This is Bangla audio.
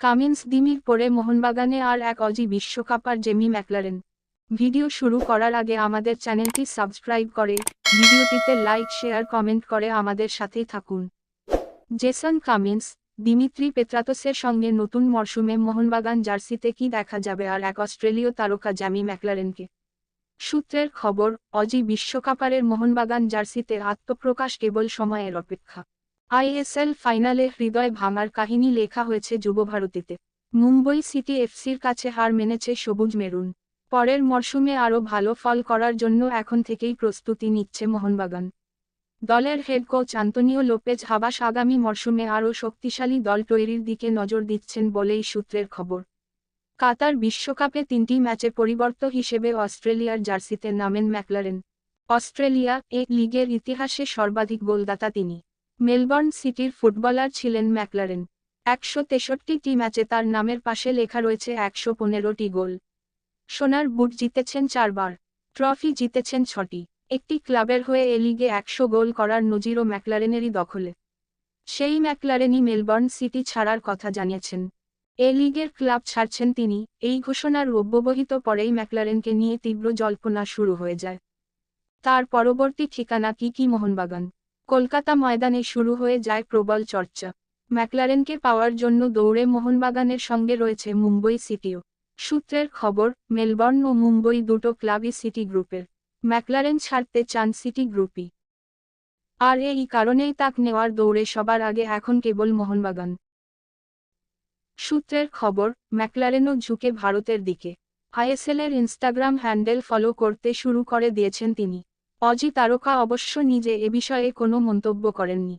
কামিন্স দিমির পরে মোহনবাগানে আর এক অজি বিশ্বকাপার জেমি ম্যাকলারেন। ভিডিও শুরু করার আগে আমাদের চ্যানেলটি সাবস্ক্রাইব করে, ভিডিওটিতে লাইক, শেয়ার, কমেন্ট করে আমাদের সাথেই থাকুন। জেসন কামিন্স, দিমিত্রি পেত্রাতসের সঙ্গে নতুন মরশুমে মোহনবাগান জার্সিতে কি দেখা যাবে আর এক অস্ট্রেলীয় তারকা জ্যামি ম্যাকলারেনকে? সূত্রের খবর, অজি বিশ্বকাপারের মোহনবাগান জার্সিতে আত্মপ্রকাশ কেবল সময়ের অপেক্ষা। আইএসএল ফাইনালে হৃদয় ভাঙার কাহিনী লেখা হয়েছে যুবভারতীতে মুম্বই সিটি এফসির কাছে হার মেনেছে সবুজ মেরুন। পরের মরশুমে আরও ভালো ফল করার জন্য এখন থেকেই প্রস্তুতি নিচ্ছে মোহনবাগান। দলের head coach Antonio Lopez Habas আগামী মরশুমে আরও শক্তিশালী দল তৈরির দিকে নজর দিচ্ছেন বলেই সূত্রের খবর। কাতার বিশ্বকাপে তিনটি ম্যাচে পরিবর্ত হিসেবে অস্ট্রেলিয়ার জার্সিতে নামেন ম্যাকলারেন। অস্ট্রেলিয়া এ লিগের ইতিহাসে সর্বাধিক গোলদাতা তিনি। মেলবর্ন সিটির ফুটবলার ছিলেন ম্যাকলারেন। একশো তেষট্টিটি ম্যাচে তার নামের পাশে লেখা রয়েছে একশো পনেরোটি গোল। সোনার বুট জিতেছেন চারবার, ট্রফি জিতেছেন ছটি। একটি ক্লাবের হয়ে এ লিগে একশো গোল করার নজিরও ম্যাকলারেনেরই দখলে। সেই ম্যাকলারেনই মেলবর্ন সিটি ছাড়ার কথা জানিয়েছেন। এ লিগের ক্লাব ছাড়ছেন তিনি, এই ঘোষণার অব্যবহিত পরেই ম্যাকলারেনকে নিয়ে তীব্র জল্পনা শুরু হয়ে যায়। তার পরবর্তী ঠিকানা কি কি মোহনবাগান? কলকাতা ময়দানে শুরু হয়ে যায় প্রবল চর্চা। ম্যাকলারেনকে পাওয়ার জন্য দৌড়ে মোহনবাগানের সঙ্গে রয়েছে মুম্বই সিটিও। সূত্রের খবর, মেলবর্ন ও মুম্বই দুটো ক্লাবই সিটি গ্রুপের। ম্যাকলারেন ছাড়তে চান সিটি গ্রুপই। আর এই কারণেই তাক নেওয়ার দৌড়ে সবার আগে এখন কেবল মোহনবাগান। সূত্রের খবর, ম্যাকলারেনও ঝুঁকে ভারতের দিকে। আইএসএলের ইনস্টাগ্রাম হ্যান্ডেল ফলো করতে শুরু করে দিয়েছেন তিনি। অজি তারকা অবশ্য নিজে এ বিষয়ে কোনো মন্তব্য করেননি।